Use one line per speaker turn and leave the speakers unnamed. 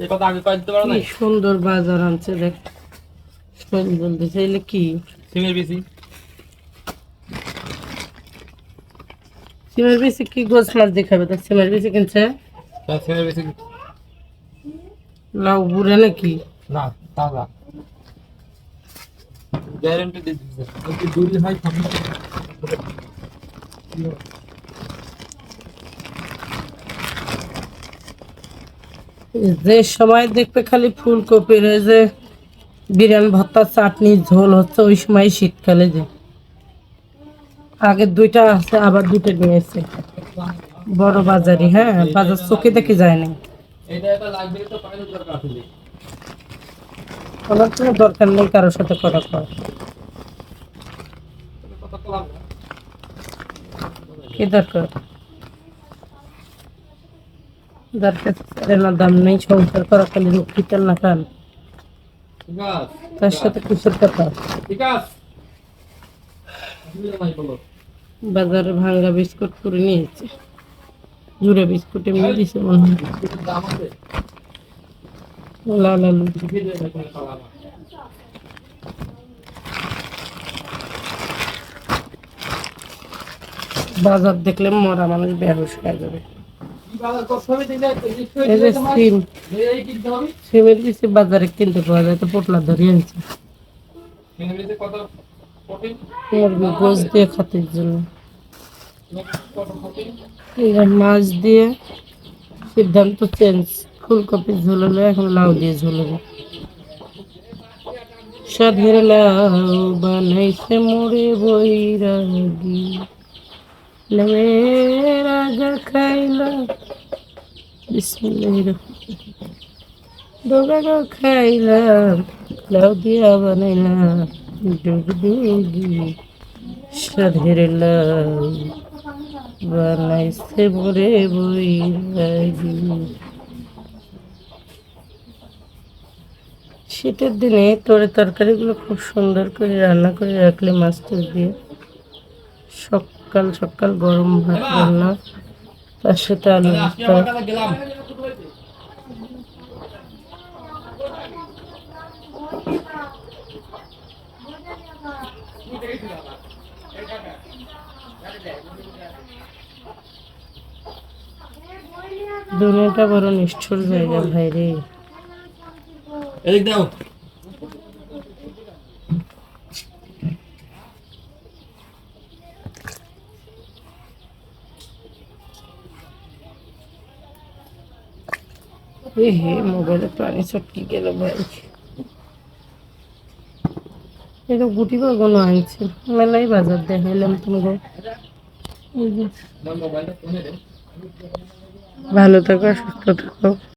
এই কথা আগে কয়ে দিতে পারো না
সুন্দর বাজার আনছে দেখ। কি?
সিমের বেশি
সিমের বেশি কি গোছ মাছ দেখাবে তো সিমের বেশি কিনছে।
সিমের বেশি
লাউ বুড়ে নাকি?
না তাজা। গ্যারান্টি দিচ্ছে দূরে হয়
যে সময় দেখবে খালি ফুলকপির যে বিরিয়ানি, ভর্তা, চাটনি, ঝোল হচ্ছে ওই সময় শীতকালে যে। আগে দুইটা আছে, আবার দুটো নিয়েছে বড় বাজারি হ্যাঁ বাজার চোখে দেখে যায় না
এটা এটা লাগবে তো পানি দরকার আছে
ওনার কোনো দরকার নেই কারোর সাথে কর
লাগবে
কি দরকার? দরকার ছাড়ে না দাম নেই সংসার করা খালি রক্ষিতের না খান। তার সাথে কিসের কথা? বাজারে ভাঙ্গা বিস্কুট করে নিয়েছে। জুড়ে বিস্কুট এমনি দিছে মনে হয়। লাল আলু। বাজার দেখলে মরা মানুষ বেহুশ হয়ে যাবে।
বাজারে কিনতে
পাওয়া যায়, তো দিয়ে খাতির জন্য। মাছ দিয়ে সিদ্ধান্ত চেঞ্জ ফুলকপি ঝোল হলো এখন লাউ দিয়ে ঝোল হবে সাধের লাউ বানাইছে মোরে বৈরাগী। আগা খাইলা। ডোগা খাইলাম, লাউ দিয়া বানাইলাম ডুগডুগি সাধের লাউ বানাইছে মোরে বৈরাগী শীতের দিনে তোরে তরকারিগুলো খুব সুন্দর করে রান্না করে রাখলে মাছ দিয়ে সকাল সকাল গরম ভাত রান্না। তার সাথে আলু দুনিয়াটা বড় নিষ্ঠুর জায়গা ভাই রে
এদিক দাও।
এ হে মোবাইলে প্রাণী চটকি গেল ভাই এটা গুটি বাগানো আনছে মেলাই বাজার দেখাইলাম তোমাকে। ভালো থাকো, সুস্থ থাকো।